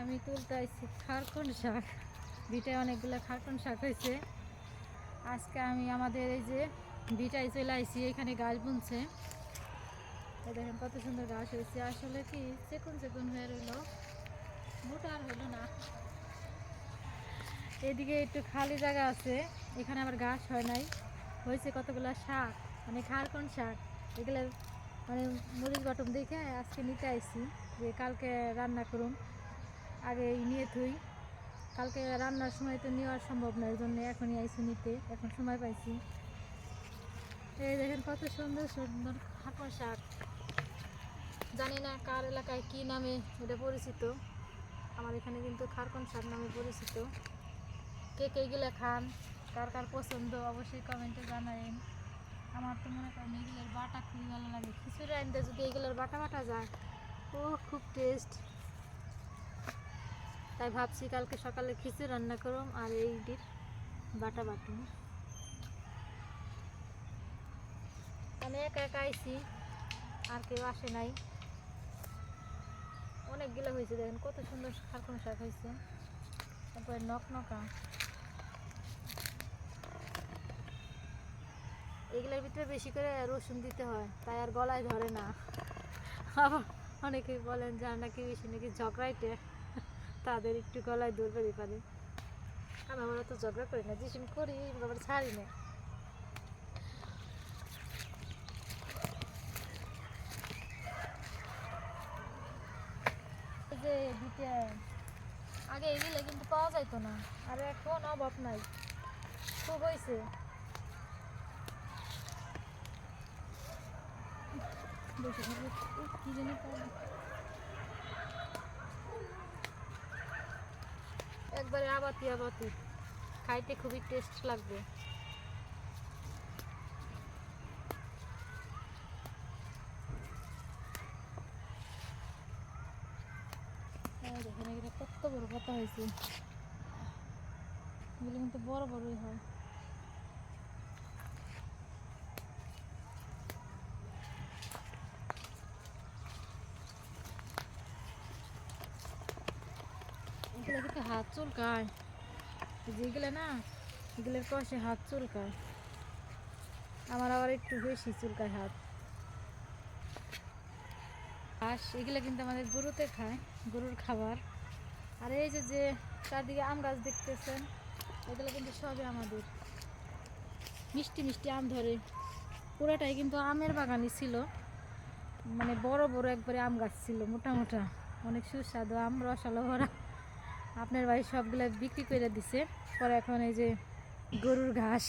আমি তুলতে আইছি খারকন শাক। বিটায় অনেকগুলো খারকন শাক হয়েছে। আজকে আমি আমাদের এই যে বিটায় চলে আইছি, এখানে গাছ বুনছে। দেখেন কত সুন্দর গাছ হয়েছে। আসলে কি চেকুন চেকুন হয়ে রইল, মোটা আর হলো না। এদিকে একটু খালি জায়গা আছে, এখানে আবার গাছ হয় নাই। হয়েছে কতগুলা শাক মানে খারকন শাক। এগুলো মানে মরিচ গটম দেখে আজকে নিতে আইছি যে কালকে রান্না করুন আগে নিয়ে থুই। কালকে রান্নার সময় তো নেওয়া সম্ভব নয় এই জন্য এখনই আইছি নিতে। এখন সময় পাইছি। এই দেখেন কত সুন্দর সুন্দর খারকন শাক। জানি না কার এলাকায় কি নামে এটা পরিচিত। আমার এখানে কিন্তু খারকন শাক নামে পরিচিত। কে কে এগুলো খান, কার কার পছন্দ, অবশ্যই কমেন্টে জানাবেন আমার তো মনে করেন এগুলোর বাটা খুবই ভালো লাগে। খিচুড়ি আনতে যদি এগুলোর বাটা বাটা যায় ও খুব টেস্ট তাই ভাবছি কালকে সকালে খিচুড়ি রান্না করুম আর এইটির বাটা বাটুম। আমি একা একা আইছি, আর কেউ আসে নাই। অনেকগুলো হয়েছে, দেখেন কত সুন্দর খারকন শাক হয়েছে। তারপরে নক নকা। এগুলোর ভিতরে বেশি করে রসুন দিতে হয়, তাই আর গলায় ধরে না। আবার অনেকে বলেন যার নাকি বেশি নাকি ঝগড়াইটে। তাদের একটু গলায় ধরবে পারে। আমি আমরা তো ঝগড়া করি না যেসব করি আবার ছাড়ি না। যে দিতে, আগে এগুলো কিন্তু পাওয়া যাইতো না। আর এখন অভাব নাই। খুব হয়েছে কি জানি একবারে আবাতি আবাতি। খাইতে খুবই টেস্ট লাগবে। কত বড় পাতা হয়েছে। এগুলো কিন্তু বড় বড়ই হয়। এগুলো কিন্তু হাত চুলকায়। এই যে এগুলো না এগুলোর হাত চুলকায়। আমার আবার একটু বেশি চুলকায় হাত। এগুলো কিন্তু আমাদের গরুতে খায়, গরুর খাবার। আর এই যে যে চারদিকে আম গাছ দেখতেছেন, এগুলো কিন্তু সবই আমাদের। মিষ্টি মিষ্টি আম ধরে। পুরোটাই কিন্তু আমের বাগানই ছিল। মানে বড় বড় একবারে আম গাছ ছিল, মোটা মোটা। অনেক সুস্বাদু আম রসালো ভরা। আপনার বাড়ির সবগুলো বিক্রি করে দিছে। পরে এখন এই যে গরুর ঘাস।